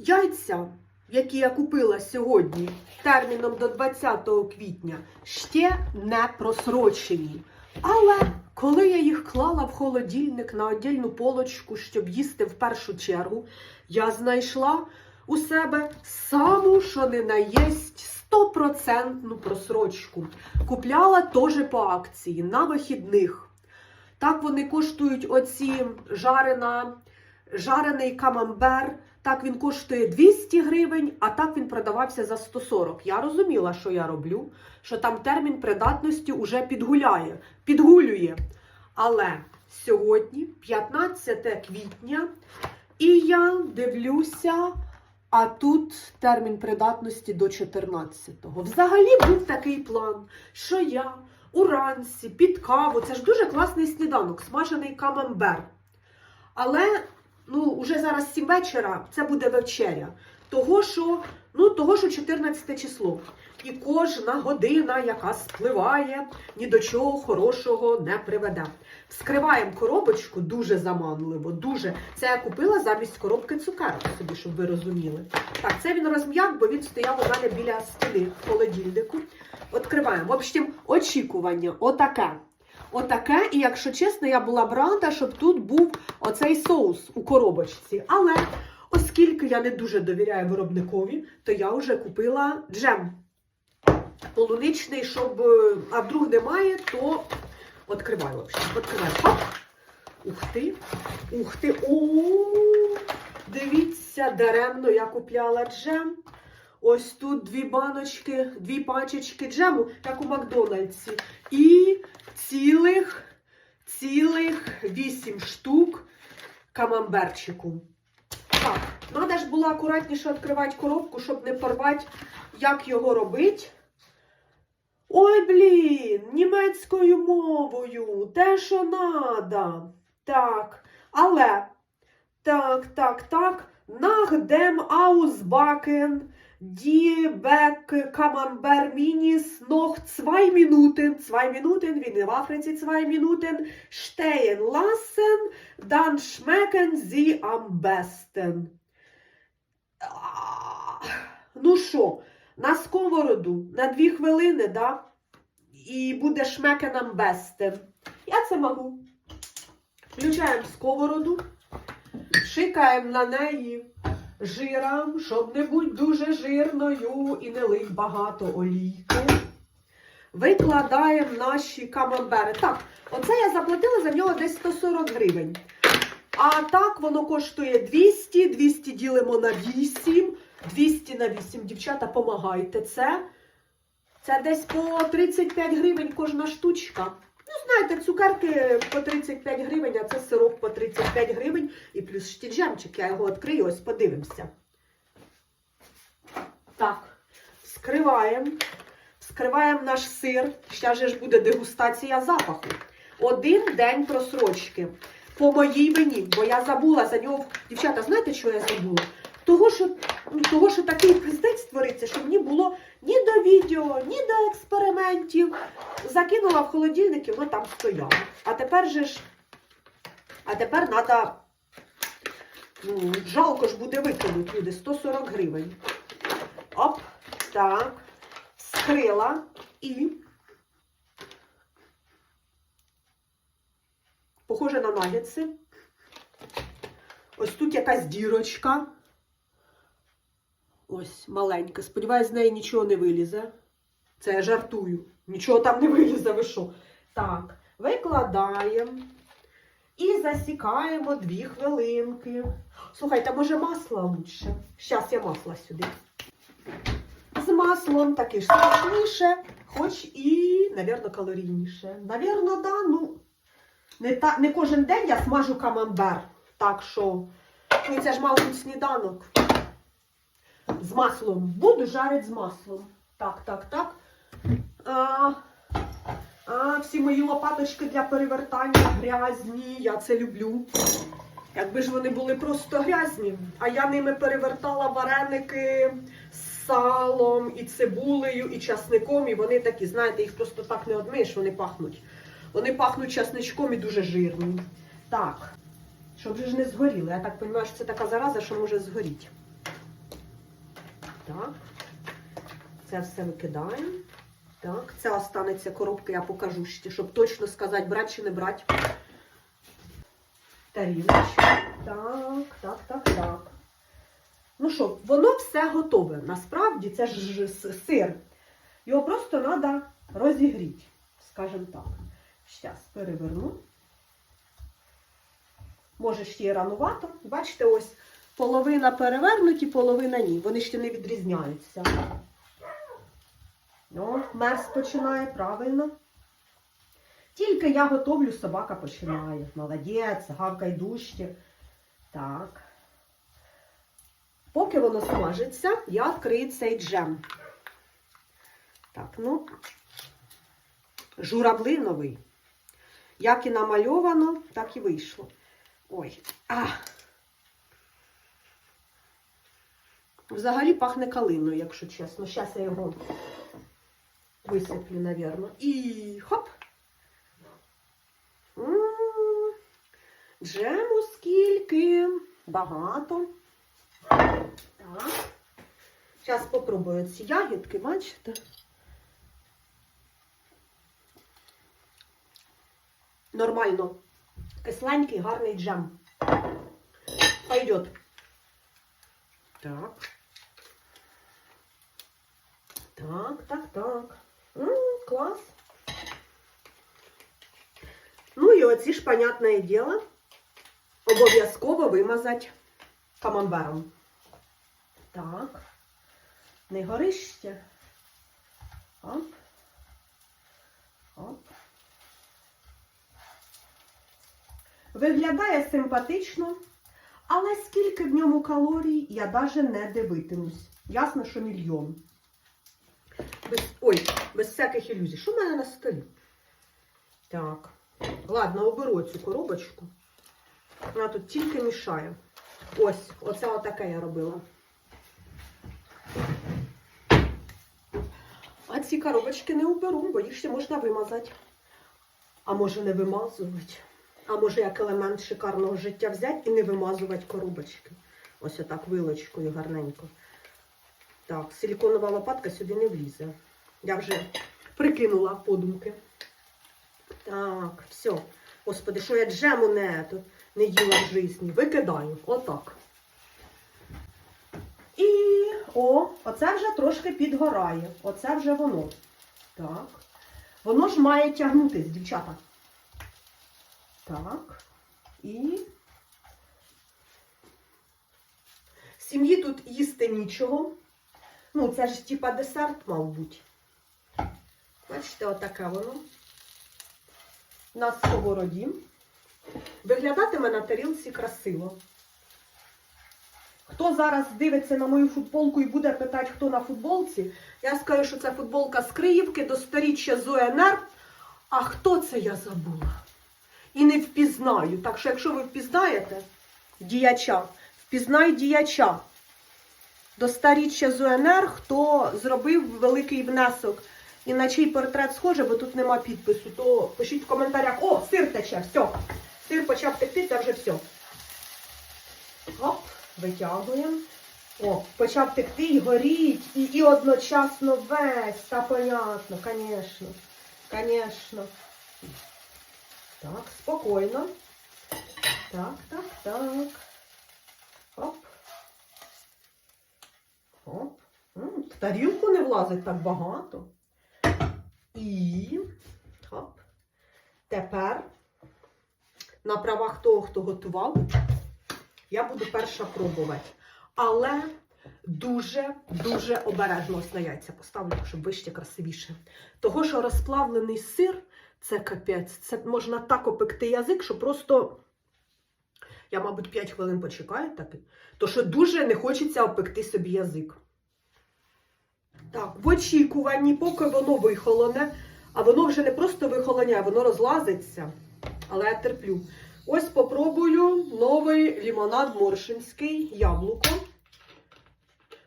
Яйця, які я купила сьогодні терміном до 20 квітня, ще не просрочені. Але коли я їх клала в холодильник на отдільну полочку, щоб їсти в першу чергу, я знайшла у себе саму, що не наєсть, стопроцентну просрочку. Купляла теж по акції на вихідних. Так вони коштують оці жарена, жарений камамбер. Так він коштує 200 гривень, а так він продавався за 140. Я розуміла, що я роблю, що там термін придатності уже підгуляє, підгулює. Але сьогодні, 15 квітня, і я дивлюся, а тут термін придатності до 14-го. Взагалі був такий план, що я уранці під каву, це ж дуже класний сніданок, смажений камамбер. Але ну, уже зараз 7 вечора, це буде вечеря. Того, що, ну, того, що 14 число. І кожна година, яка спливає, ні до чого хорошого не приведе. Вскриваємо коробочку дуже заманливо, дуже. Це я купила замість коробки цукерок собі, щоб ви розуміли. Так, це він розм'як, бо він стояв у мене біля стіни в холодильнику. Відкриваємо. В общем, очікування. Отаке. Отаке, і якщо чесно, я була б рада, щоб тут був оцей соус у коробочці. Але оскільки я не дуже довіряю виробникові, то я вже купила джем полуничний, щоб. е, А вдруг немає, то відкриваю. Відкриваю. Хоп. Ух ти. Ух ти. О, дивіться, даремно я купляла джем. Ось тут дві баночки, дві пачечки джему, як у Макдональдсі. І цілих, цілих вісім штук камамберчику. Так, треба ж було акуратніше відкривати коробку, щоб не порвати, як його робити. Ой, блін, німецькою мовою, те, що надо. Так, але, так, так, так, dem Ausbacken die Back Camembert Minis noch zwei Minuten, zwei Minuten, wie in Afrika zwei Minuten, stehen lassen, dann schmecken sie am besten. Ну що, на сковороду на дві хвилини, да? І буде шмекен am besten. Я це можу. Включаємо сковороду, шикаємо на неї жиром, щоб не бути дуже жирною і не лить багато олійки. Викладаємо наші камамбери. Так, оце я заплатила за нього десь 140 гривень. А так воно коштує 200, 200 ділимо на 8, 200 на 8. Дівчата, помагайте. Це, це десь по 35 гривень кожна штучка. Ну, знаєте, цукерки по 35 гривень, а це сироп по 35 гривень. І плюс штіджемчик, я його відкрию, ось подивимося. Так, вскриваємо. Вскриваємо наш сир. Ще ж буде дегустація запаху. Один день просрочки. По моїй вині, бо я забула за нього. Дівчата, знаєте, що я забула? Того, що, того, що такий пиздець твориться, що мені було ні до відео, ні до експериментів. Закинула в холодильник і воно там стояло. А тепер же ж. А тепер треба. Ну, жалко ж буде викинути люди 140 гривень. Оп, так. Скрила і. Похоже на нагетси. Ось тут якась дірочка. Ось маленька. Сподіваюсь, з неї нічого не вилізе. Це я жартую. Нічого там не вилізе, ви що? Так, викладаємо і засікаємо дві хвилинки. Слухайте, може масла лучше? Зараз я масла сюди. З маслом таки ж смачніше, хоч і, навірно, калорійніше. Навірно, да, ну, не, та, не кожен день я смажу камамбер. Так що, ну, це ж, мабуть, сніданок. З маслом. Буду жарити з маслом. Так, так, так. А, а, всі мої лопаточки для перевертання грязні. Я це люблю. Якби ж вони були просто грязні, а я ними перевертала вареники з салом, і цибулею, і часником, і вони такі, знаєте, їх просто так не одмиєш, вони пахнуть. Вони пахнуть часничком і дуже жирні. Так, щоб же ж не згоріли. Я так розумію, що це така зараза, що може згоріти. Так. Це все викидаємо. Так, це останеться коробка, я покажу ще, щоб точно сказати, брати чи не брати. Тарілочка. Так, так, так, так. Ну що, воно все готове. Насправді це ж сир. Його просто треба розігріти, скажімо так. Зараз переверну. Може ще й ранувато. Бачите, ось половина перевернуті, половина ні. Вони ще не відрізняються. О, мерз починає, правильно. Тільки я готовлю, собака починає. Молодець, гавкай дужче. Так. Поки воно смажиться, я відкрию цей джем. Так, ну, журавлиновий. Як і намальовано, так і вийшло. Ой. А. Взагалі пахне калиною, якщо чесно. Зараз я його висиплю, напевно. І хоп. Джему скільки. Багато. Так. Зараз спробую ці ягідки, бачите? Нормально. Кисленький, гарний джем. Пойдет. Так. Так, так, так. М, клас. Ну і оці ж, понятне діло, обов'язково вимазати камамбером. Так. Не горище. Оп. Оп. Виглядає симпатично, але скільки в ньому калорій, я навіть не дивитимусь. Ясно, що мільйон. Без, ой, без всяких ілюзій. Що в мене на столі? Так. Ладно, оберу цю коробочку. Вона тут тільки мішає. Ось, оце отаке я робила. А ці коробочки не уберу, бо їх ще можна вимазати. А може не вимазувати. А може як елемент шикарного життя взяти і не вимазувати коробочки. Ось отак вилочкою гарненько. Так, силіконова лопатка сюди не влізе. Я вже прикинула подумки. Так, все. Господи, що я джему не, не їла в житті. Викидаю. Отак. І о, оце вже трошки підгорає. Оце вже воно. Так. Воно ж має тягнутись, дівчата. Так. І. Сім'ї тут їсти нічого. Ну, це ж типа десерт, мабуть. Бачите, отаке воно. На сковороді. Виглядатиме на тарілці красиво. Хто зараз дивиться на мою футболку і буде питати, хто на футболці, я скажу, що це футболка з Криївки до сторіччя ЗОНР. А хто це я забула? І не впізнаю. Так що, якщо ви впізнаєте діяча, впізнай діяча. До старіччя ЗУНР, хто зробив великий внесок і на чий портрет схоже, бо тут нема підпису, то пишіть в коментарях, о, сир тече, все. Сир почав текти, це вже все. Оп, витягуємо. О, почав текти і горіть, і, і одночасно весь, та понятно, звісно, звісно. Так, спокійно. Так, так, так. Оп. Оп. В тарілку не влазить так багато. І оп. Тепер на правах того, хто готував, я буду перша пробувати. Але дуже-дуже обережно на яйця поставлю, щоб вище красивіше. Того, що розплавлений сир це капець. Це можна так опекти язик, що просто. Я, мабуть, 5 хвилин почекаю таки. То що дуже не хочеться опекти собі язик. Так, в очікуванні, поки воно вихолоне, а воно вже не просто вихолоняє, воно розлазиться. Але я терплю. Ось попробую новий лімонад моршинський, яблуко.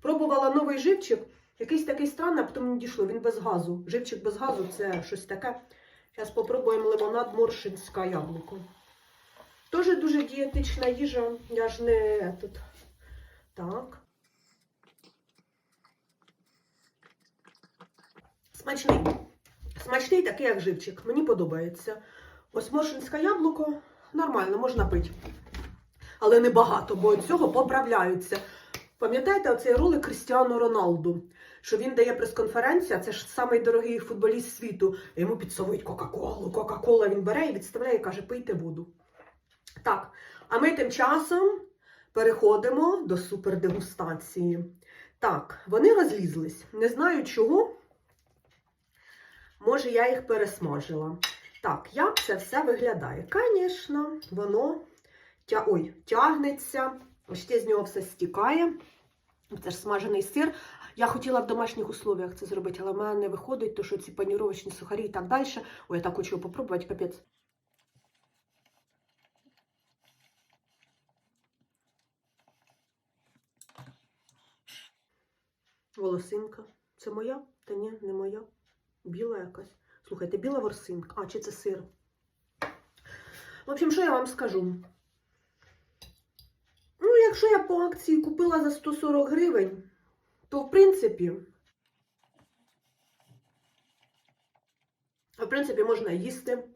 Пробувала новий живчик. Якийсь такий странний, а потім не дійшло. Він без газу. Живчик без газу це щось таке. Зараз попробуємо лимонад моршинське яблуко. Теж дуже дієтична їжа. Я ж не тут. Так. Смачний. Смачний такий, як живчик. Мені подобається. Ось моршинське яблуко нормально, можна пити. Але не багато, бо цього поправляються. Пам'ятаєте оцей ролик Крістіану Роналду? Що він дає прес-конференцію, це ж самий дорогий футболіст світу. Йому підсовують Кока-Колу. Кока-Кола він бере і відставляє і каже, пийте воду. Так, а ми тим часом переходимо до супердегустації. Так, вони розлізлись. Не знаю чого. Може, я їх пересмажила. Так, як це все виглядає? Звісно, воно тя... Ой, тягнеться, ще з нього все стікає. Це ж смажений сир. Я хотіла в домашніх условіях це зробити, але в мене не виходить, то що ці паніровочні сухарі і так далі. Ой, я так хочу попробувати, капець. Волосинка. Це моя? Та ні, не моя. Біла якась. Слухайте, біла ворсинка. А, чи це сир? В общем, що я вам скажу? Ну, якщо я по акції купила за 140 гривень, то в принципі, в принципі, можна їсти.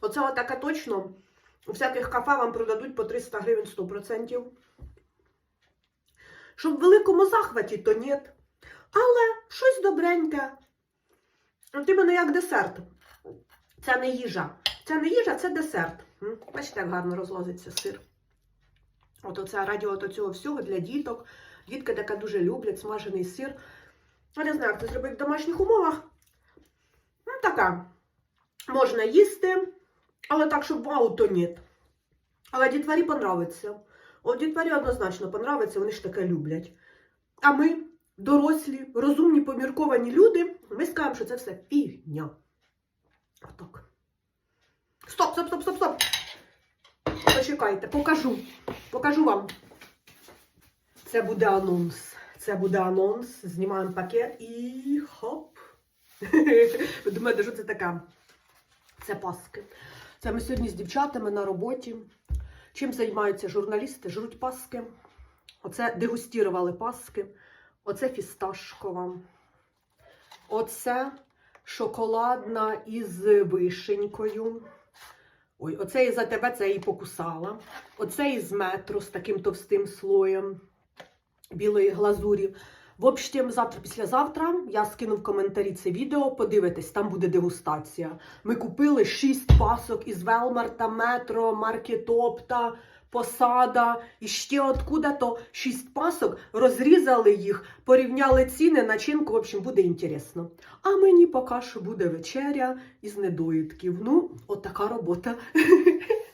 Оце отака точно. У всяких кафе вам продадуть по 300 гривень 100%. Щоб в великому захваті, то ні. Але щось добреньке. От іменно як десерт. Це не їжа. Це не їжа, це десерт. Бачите, як гарно розлазиться сир. От оце раді от цього всього для діток. Дітки таке дуже люблять, смажений сир. Я не знаю, як це зробити в домашніх умовах. Ну, така. Можна їсти, але так, щоб вау, то ні. Але дітварі понравиться. От дітварі однозначно понравиться, вони ж таке люблять. А ми, дорослі, розумні, помірковані люди, ми скажемо, що це все фігня. Отак. Стоп, стоп, стоп, стоп, стоп. Почекайте, покажу. Покажу вам. Це буде анонс. Це буде анонс. Знімаємо пакет і хоп. Ви думаєте, що це таке? Це паски. Це ми сьогодні з дівчатами на роботі. Чим займаються журналісти? Жруть паски. Оце дегустірували паски. Оце фісташкова. Оце шоколадна із вишенькою. Ой, оце із за тебе це і покусала. Оце із метро з таким товстим слоєм білої глазурі. В общем, завтра, післязавтра я скину в коментарі це відео, подивитесь, там буде дегустація. Ми купили 6 пасок із Велмарта, Метро, Маркетопта, Посада і ще откуда-то шість пасок, розрізали їх, порівняли ціни, начинку, в общем, буде інтересно. А мені поки що буде вечеря із недоїдків. Ну, от така робота.